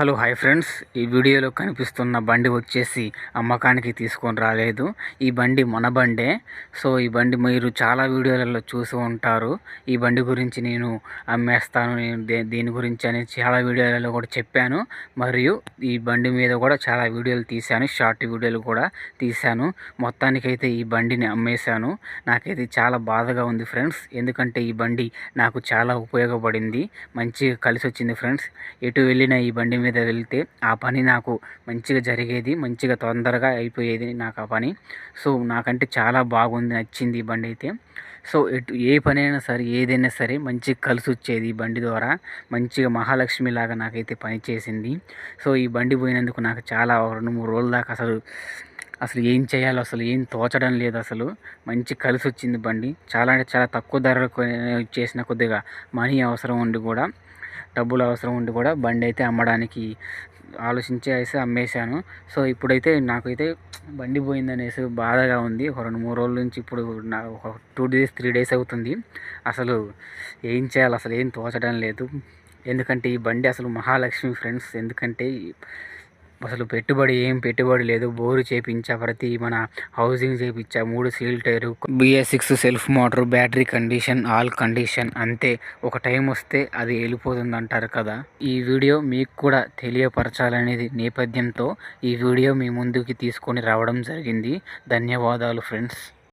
Hello hi friends. ఈ వీడియోలో కనిపిస్తున్న బండి వచ్చేసి అమ్మకానికి తీసుకొని రాలేదు. ఈ బండి మన బండే. సో ఈ బండి మీరు చాలా వీడియోలలో చూసి ఉంటారు. ఈ బండి గురించి నేను అమ్మేస్తాను. నేను దే దీని గురించి అని చాలా వీడియోలలో కూడా చెప్పాను. మరియు ఈ బండి మీద కూడా చాలా వీడియోలు తీశాను. షార్ట్ వీడియోలు కూడా తీశాను. మొత్తానికైతే ఈ బండిని అమ్మేశాను. నాకైతే చాలా బాధగా ఉంది ఫ్రెండ్స్. ఎందుకంటే ఈ బండి నాకు చాలా ఉపయోగపడింది. మంచిగా కలిసి వచ్చింది ఫ్రెండ్స్. ఎటు వెళ్ళినా ఈ బండి మీద వెళ్తే ఆ పని నాకు మంచిగా జరిగేది మంచిగా తొందరగా అయిపోయేది నాకు ఆ పని. సో నాకంటే చాలా బాగుంది నచ్చింది ఈ బండి అయితే. సో ఎటు ఏ పని అయినా సరే ఏదైనా సరే మంచిగా కలిసి వచ్చేది ఈ బండి ద్వారా. మంచిగా మహాలక్ష్మి లాగా నాకైతే పని చేసింది. సో ఈ బండి పోయినందుకు నాకు చాలా రెండు మూడు రోజుల దాకా అసలు అసలు ఏం చేయాలో అసలు ఏం తోచడం లేదు అసలు. మంచి కలిసి వచ్చింది బండి. చాలా అంటే చాలా తక్కువ ధరకు చేసిన కొద్దిగా మనీ అవసరం ఉండి కూడా. డబ్బులు అవసరం ఉండి కూడా బండి అయితే అమ్మడానికి ఆలోచించి అయితే అమ్మేశాను. సో ఇప్పుడైతే నాకైతే బండి పోయిందనేసి బాధగా ఉంది. ఒక రెండు మూడు రోజుల నుంచి ఇప్పుడు నా ఒక టూ డేస్ త్రీ డేస్ అవుతుంది. అసలు ఏం చేయాలి? అసలు ఏం తోచడం లేదు. ఎందుకంటే ఈ బండి అసలు మహాలక్ష్మి ఫ్రెండ్స్. ఎందుకంటే అసలు పెట్టుబడి ఏం పెట్టుబడి లేదు. బోరు చేపించా ప్రతి మన హౌసింగ్ చేపించా. మూడు seal tyre BS six self motor battery condition all condition అంతే. ఒక టైం వస్తే అది వెళ్ళిపోతుంది అంటారు కదా. ఈ వీడియో మీకు కూడా తెలియపరచాలనేది నేపథ్యంతో ఈ వీడియో మీ ముందుకి తీసుకొని రావడం జరిగింది. ధన్యవాదాలు ఫ్రెండ్స్.